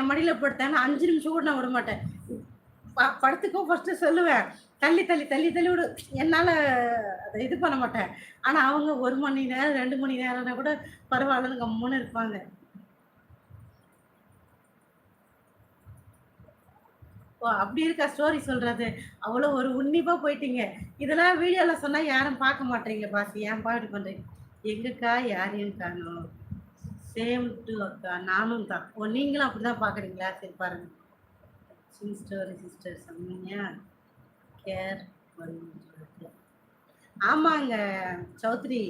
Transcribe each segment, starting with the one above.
என் மடியில் படுத்தேன் அஞ்சு நிமிஷம் கூட நான் விட மாட்டேன். ப- படத்துக்கும் ஃபஸ்ட்டு சொல்லுவேன். தள்ளி தள்ளி தள்ளி தள்ளி விடு. என்னால் அதை இது பண்ண மாட்டேன். ஆனால் அவங்க ஒரு மணி நேரம் ரெண்டு மணி நேரம்னா கூட பரவாயில்லன்னு கம்முன்னு இருப்பாங்க. ஓ அப்படி இருக்கா ஸ்டோரி சொல்கிறது அவ்வளோ ஒரு உன்னிப்பாக போயிட்டீங்க. இதெல்லாம் வீடியோவில் சொன்னால் யாரும் பார்க்க மாட்டேங்க பாசி ஏன் பாட்டு பண்ணுறீங்க எங்கக்கா யாரையும் காணும் சேம் டு அக்கா நானும் தான். ஓ நீங்களும் அப்படி தான் பார்க்குறீங்களா? சரி பாருங்க. சிஸ்டர் சிஸ்டர் சொன்னீங்க கேர் ஆமாங்க சௌத்ரி.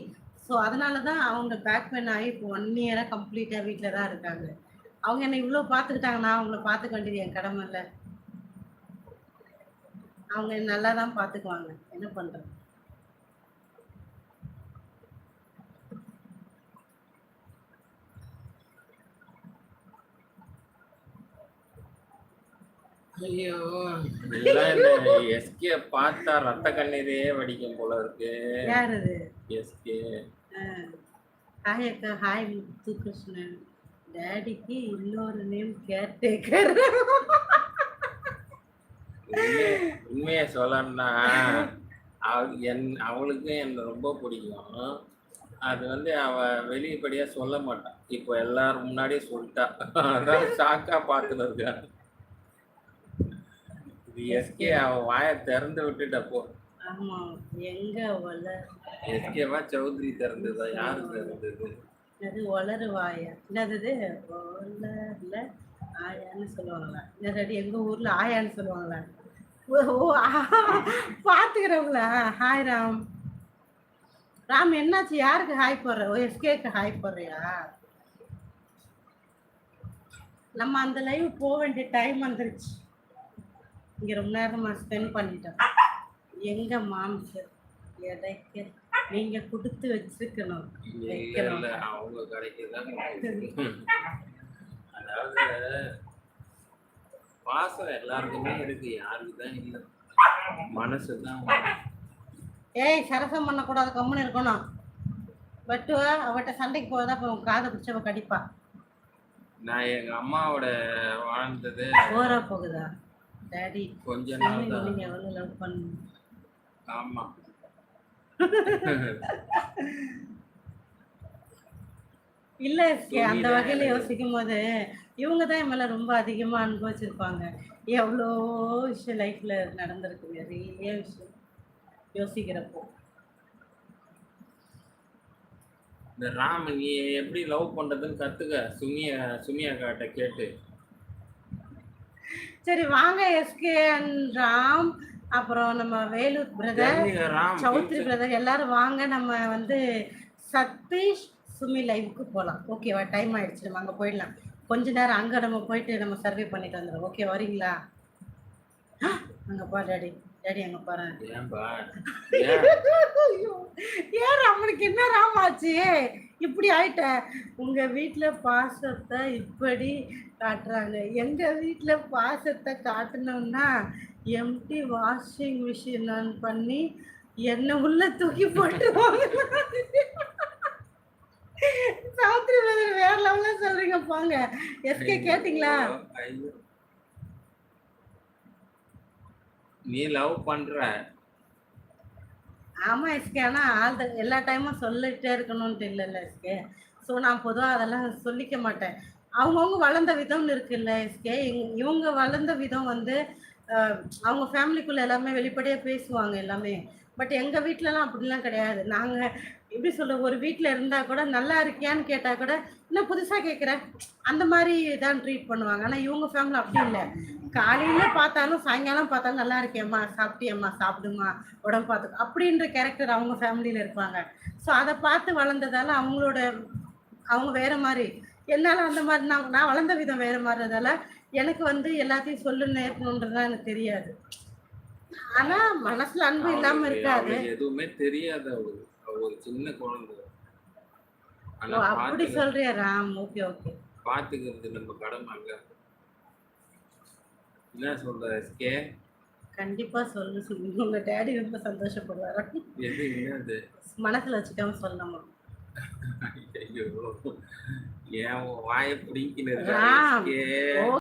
ஸோ அதனால தான் அவங்க பேக் பெயின் ஆகி இப்போ ஒன் இயராக கம்ப்ளீட்டாக வீட்டில் தான் இருக்காங்க. அவங்க என்னை இவ்வளோ பார்த்துக்கிட்டாங்க நான் அவங்கள பார்த்துக்க வேண்டியது என் கடமை இல்லை. அவங்க நல்லா தான் பார்த்துக்குவாங்க. என்ன பண்ணுறது ஐயோ. எஸ்கே பார்த்தா ரத்த கண்ணீரே வடிக்கும் போல இருக்கு. யார் அது எஸ்கே ஹாய் அக்கா ஹாய் முத்து கிருஷ்ணன் டேடிக்கு இன்னொரு நேம் கேர்டேக்கர். உண்மையை சொல்லணும்னா என் அவளுக்கு என்ன ரொம்ப பிடிக்கும். அது வந்து அவ வெளிப்படையா சொல்ல மாட்டான் இப்போ எல்லாரும் முன்னாடியே சொல்லிட்டா. அதான் ஷாக்கா பார்த்துன்னு இருக்கா இது எஸ்கே வாயை திறந்து விட்டுட்டப்போ. ஆமாம் எங்கே வள எஸ்கேவா சௌத்ரி திறந்ததா? யாரு திறந்தது? அது என்னது வளரல ஆயான்னு சொல்லுவாங்களா? என்னடி எங்கள் ஊரில் ஆயான்னு சொல்லுவாங்களா? ஓ பார்த்துக்கிறவங்களா ஹாய் ராம். ராம் என்னாச்சு? யாருக்கு ஹாய் போடுற? ஓ எஸ்கேக்கு ஹாய் போடுறியா? நம்ம அந்த லைவ் போக வேண்டிய டைம் வந்துருச்சு. இங்கே ரொம்ப நேரமாக ஸ்பெண்ட் பண்ணிட்டோம். எங்க மாம்சர் எடைக்க நீங்க கொடுத்து வச்சிருக்கணும். வைக்கணும். அவங்க கடைக்கு தான் அதாவது பாசம் எல்லாருக்குமே இருக்கு யாருக்கு தான் இல்லை. மனசு தான் ஏய் சரசம் பண்ணக்கூடாது கம்முன்னு இருக்கணும். பட்டுவ அவட்ட சண்டைக்கு போவதா இப்போ காதை பிடிச்சவ கடிப்பா. நான் எங்க அம்மாவோட வாழ்ந்தது ஓரா போகுதா? டாடி கொஞ்ச நாள் தான். நீங்க எவ்வளோ லவ் பண்ணு ஆமா. இல்ல அந்த வகையில யோசிக்கும் போது இவங்க தான் மேல ரொம்ப அதிகமா அனுபவிச்சிருப்பாங்க. எவ்வளோ விஷயம் லைஃப்ல நடந்திருக்கு நிறைய விஷயம் யோசிக்கிறப்போ. இந்த ராம் நீ எப்படி லவ் பண்றதுன்னு கத்துக்க? சுமிய சுமியா கிட்ட கேட்டு. சரி வாங்க எஸ்கே ராம். அப்புறம் நம்ம வேலூர் பிரதர் சௌத்ரி பிரதர் எல்லாரும் வாங்க. நம்ம வந்து சதீஷ் சுமி லைவுக்கு போகலாம் ஓகேவா டைம் ஆயிடுச்சு. நம்ம அங்கே போயிடலாம். கொஞ்ச நேரம் அங்கே நம்ம போயிட்டு நம்ம சர்வே பண்ணிட்டு வந்துடும் ஓகே வரீங்களா? அங்கே போ டாடி டாடி அங்கே ஏன்பா? ஏன் அவனுக்கு என்ன ராமாச்சு இப்படி ஆயிட்ட. உங்க வீட்ல பாசத்தை இப்படி காட்டுறாங்க. எங்க வீட்ல பாசத்தை காட்டணும்னா எம்டி வாஷிங் மிஷின் ஆன் பண்ணி என்ன உள்ள தூக்கி போட்டுருவாங்க. சௌத்ரி பிரதர் வேற லெவல்ல சொல்றீங்க போங்க. எஸ்கே கேட்டிங்களா ஐயோ, ஐயோ. நீ லவ் பண்ற. ஆமா எஸ்கே. ஆனா ஆல் த எல்லா டைமும் சொல்லிட்டே இருக்கணும்ட்டு இல்லைல்ல எஸ்கே. ஸோ நான் பொதுவாக அதெல்லாம் சொல்லிக்க மாட்டேன். அவங்கவுங்க வளர்ந்த விதம்னு இருக்குல்ல எஸ்கே. இவங்க வளர்ந்த விதம் வந்து அவங்க ஃபேமிலிக்குள்ள எல்லாமே வெளிப்படையாக பேசுவாங்க எல்லாமே. பட் எங்கள் வீட்டிலலாம் அப்படிலாம் கிடையாது. நாங்கள் எப்படி சொல்ல ஒரு வீட்டில் இருந்தால் கூட நல்லா இருக்கியான்னு கேட்டால் கூட இன்னும் புதுசாக கேட்குறேன் அந்த மாதிரி தான் ட்ரீட் பண்ணுவாங்க. ஆனால் இவங்க ஃபேமிலி அப்படி இல்லை. காலையில் பார்த்தாலும் சாயங்காலம் பார்த்தாலும் நல்லா இருக்கேம்மா சாப்பிட்டியம்மா சாப்பிடுமா உடம்பு பார்த்து அப்படின்ற கேரக்டர் அவங்க ஃபேமிலியில் இருப்பாங்க. ஸோ அதை பார்த்து வளர்ந்ததால அவங்களோட அவங்க வேறு மாதிரி. என்னால் அந்த மாதிரி நான் நான் வளர்ந்த விதம் வேறு மாதிரிதால எனக்கு வந்து எல்லாத்தையும் சொல்லு நேர்க்கணுன்றதுலாம் எனக்கு தெரியாது. ஆனால் மனசில் அன்பு அவளுக்கு- இருக்காது எதுவுமே தெரியாது ஒரு சின்ன குழந்தை. ஆனா அப்படி சொல்றியா ராம்? Okay okay. பாத்துக்கிறது நம்ம கடமை அங்க என்ன சொல்ற எஸ்கே? கண்டிப்பாக சொல்லு சொல்லு. உங்கள் டேடி ரொம்ப சந்தோஷப்படுவார்? எது என்னது? மனசில் வச்சுக்காம சொல்லணும். ஐயோ ஏன் வாயை ஓ